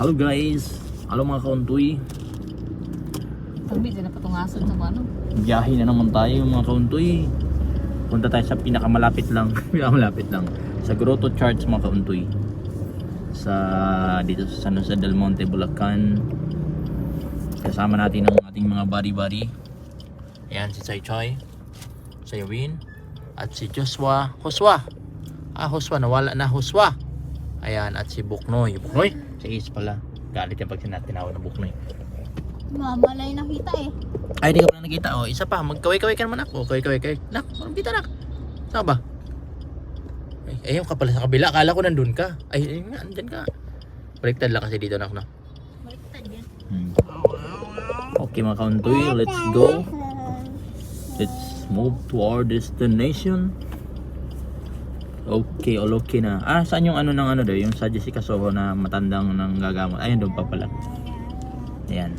Hello guys! Hello mga kauntoy! Tambi, dyan na patungason sa ano. Biyahe na naman tayo mga kauntoy. Punta tayo sa pinakamalapit lang. pinakamalapit lang. Sa Grotto Church mga kauntoy. Sa dito sa San Jose del Monte, Bulacan. Kasama natin ang ating mga body-body. Ayan si Chai Choi. Si Win. At si Joshua. Joshua! Ah, Joshua. Nawala na Joshua. Ayan. At si Buknoy. Buknoy? Si Ace pala. Galit yan pag sinatinawag na Buknoy. Mamalay nakita eh. Ay, di ka pala nakita. Oh, isa pa. Magkaway-kaway ka naman ako. Kaway-kaway kay. Nak, anong kita nak? Saan ba? Ay, ayun ka pala sa kabila. Akala ko nandun ka. Ay, ayun nga, andyan ka. Baliktad lang kasi dito nak na. Baliktad yan. Hmm. Okay mga kauntoy, let's go. Let's move to our destination. Okay, all okay na. Ah, saan yung ano ng ano daw? Yung sa Jessica Soho na matandang nang gagamot. Ayun doon pa pala. Ayan.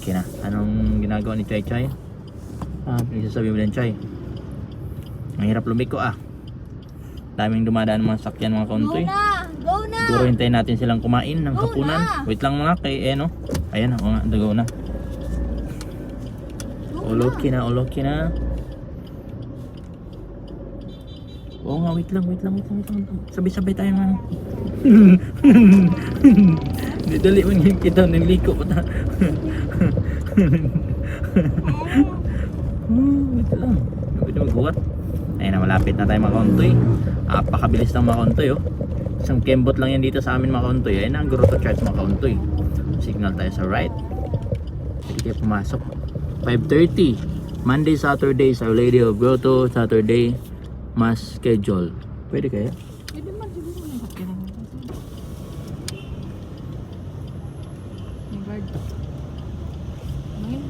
Okay na. Anong ginagawa ni Chai Chai? Ah, sasabi mo din Chai. Ang hirap lumiko ah. Daming dumadaan mga sakyan mga Go kauntoy. na! Go na! Siguro hintayin natin silang kumain ng Go hapunan. na! Wait lang mga kay eh no. Ayan ako nga, dagaw na. Go Oloki na, oloki na. Oo nga, wait lang, wait lang, wait lang, wait lang. Sabay-sabay tayo nga. Hindi dali mo yung kita, niliko pa ta. Hmm, wait lang. Pwede magbuhat. Ayun na, malapit na tayo mga kauntoy. Apakabilis ng mga kauntoy oh. Isang kembot lang yan dito sa amin mga kauntoy. Ayun na, ang Grotto Church mga kauntoy. Signal tayo sa right. Pwede kayo pumasok. 5.30 Monday, Saturday sa Our Lady of Grotto Saturday Mass schedule Pwede kaya? Pwede man, mo na mo. Yung guard. Ngayon.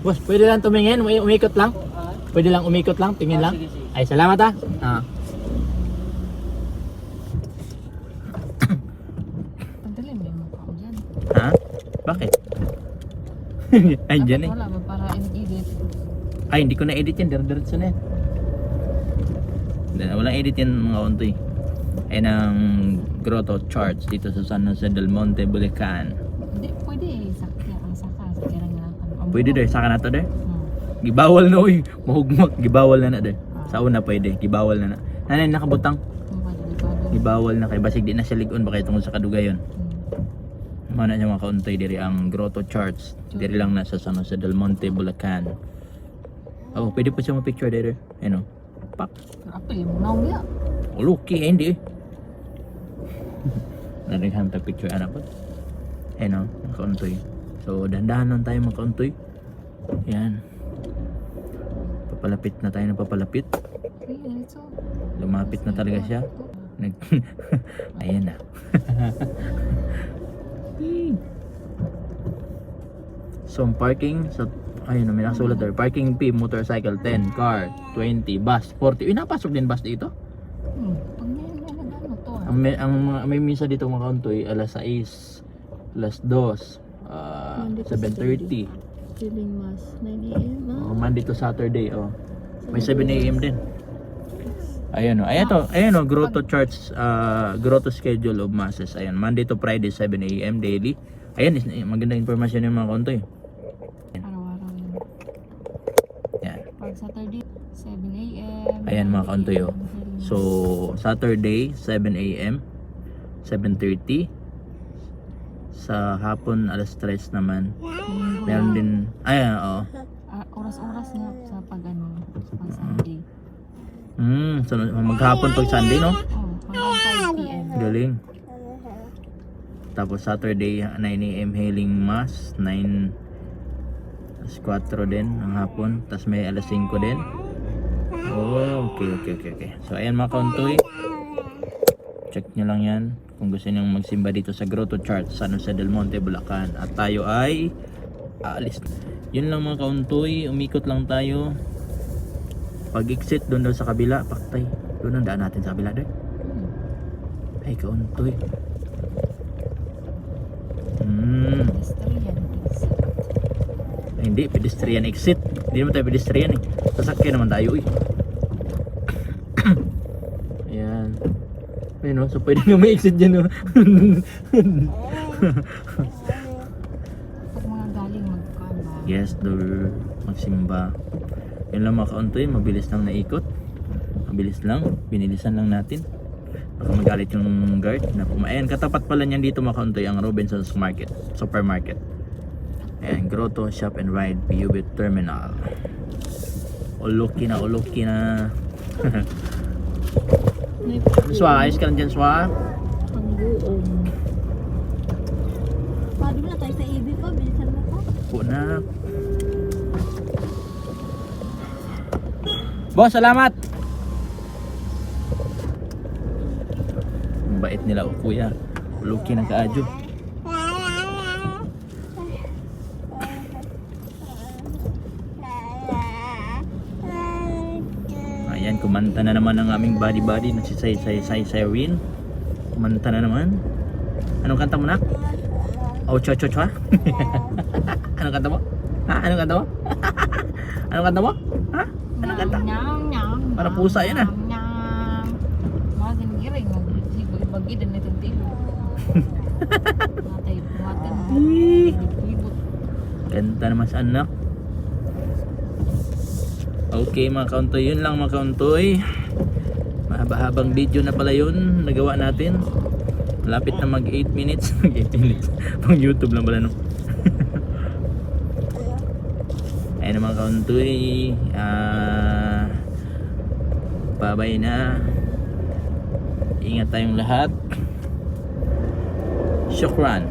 Boss, pwede lang tumingin? Umi- Umikot lang? Pwede lang umikot lang? Tingin lang? Ay, salamat ah. ah. Yung mukha ko dyan. Ha? Bakit? Andyan eh. Wala ba para in-edit? Ay, hindi ko na-edit yan. Diretso na yan. Walang edit yan mga untoy. Ayan ang Grotto Church dito sa San Jose del Monte, Bulacan. Hindi, pwede eh. Sakya, ang saka. Sakya lang lang. Ang Pwede der, saka na to der. Hmm. Gibawal na uy. Mahugmak. Gibawal na na der. Sa una pwede. Gibawal na na. Nanay nakabutang. Gibawal na kay basig di na siya ligon ba kay tungod sa kadugayon. Hmm. Mana niya mga kauntay diri ang Grotto Church. Diri lang na sa San Jose del Monte, Bulacan. Oh, pwede po siya mo-picture diri. Ano? Pak. Apa yung naong niya? Oh, lucky eh, hindi eh. Narighan ta picture anak po. Ano, mga kauntoy. So, dandahan lang tayo mga kauntoy. Yan. Papalapit na tayo ng papalapit. Lumapit na talaga siya. Nag Ayan na. so parking sa ayun na may nakasulat there. Parking fee motorcycle 10, car 20, bus 40. Uy, napasok din bus dito. Hmm. To ah. Ang may ang may misa dito mga kauntoy alas 6, alas 2, ah, Monday to 7:30. Feeling mas 9 a.m. Oh, Monday to Saturday oh. May 7 AM din. Ayan o. Ayan to. Ayan o. Grotto Church. Uh, Grotto schedule of masses. Ayan. Monday to Friday 7 AM daily. Ayan. is- Magandang informasyon yung mga kontoy. Araw-araw yun. Ayan. Pag Saturday, 7 a.m. Ayan mga oh. 9 a.m. So Saturday 7 AM 7.30 sa hapon alas 3 naman. Meron din. Ayan oo. Ah, oras-oras nga sa pag ano, sa pag Sunday. Hmm. So, maghapon pag Sunday no? Oh, hanggang 5 p.m. Galing. Tapos Saturday 9 AM hailing mass 9 alas 4 din ang hapon tapos may alas 5 din oh okay okay okay okay so ayan mga kauntoy check nyo lang yan kung gusto nyo magsimba dito sa Grotto Church San Jose del Monte Bulacan at tayo ay aalis yun lang mga kauntoy umikot lang tayo pag exit doon daw sa kabila paktay doon ang daan natin sa kabila doon Hmm. ay kauntoy Hmm. Yan. Hindi, pedestrian exit. Hindi naman tayo pedestrian eh. Sasakyan naman tayo eh. Ayan. Ayun no, so pwede nga may exit dyan no. Magkuhan ba? yes, door. Magsimba. Yun lang mga kauntoy, mabilis lang naikot. Mabilis lang, binilisan lang natin. Baka magalit yung guard. Na, ayan, katapat pala niyan dito mga kauntoy ang Robinson's Market, supermarket. Ayan, Grotto Shop and Ride, PUB Terminal. Uluki na, uluki na. Swa, ayos ka lang dyan, Swa. pangguong. Pwede mo na tayo sa EB pa. Bilisan mo pa. Po na. Boss, salamat! Bait nila, oh, kuya. Uluki ng kaadyo. Ayan, kumanta na naman ang aming body-body na si Say Say Say Cyrene. Kumanta na naman. Anong kanta mo nak? Oh, cho cho cho. Anong kanta mo? Ha? Anong kanta mo? Anong kanta mo? Nyam, nyam, Para pusa yan, ah. nyam. Mga ginigiring, bagi dan itong tilo. Matay. Ibot. Kanta naman sa anak. Okay mga kauntoy, yun lang mga kauntoy. Mahaba-habang video na pala yun, nagawa natin. Malapit na mag 8 minutes. Mag 8 minutes. Pang YouTube lang pala no. Ayun mga kauntoy. Ah, babay na. Ingat tayong lahat. Shukran.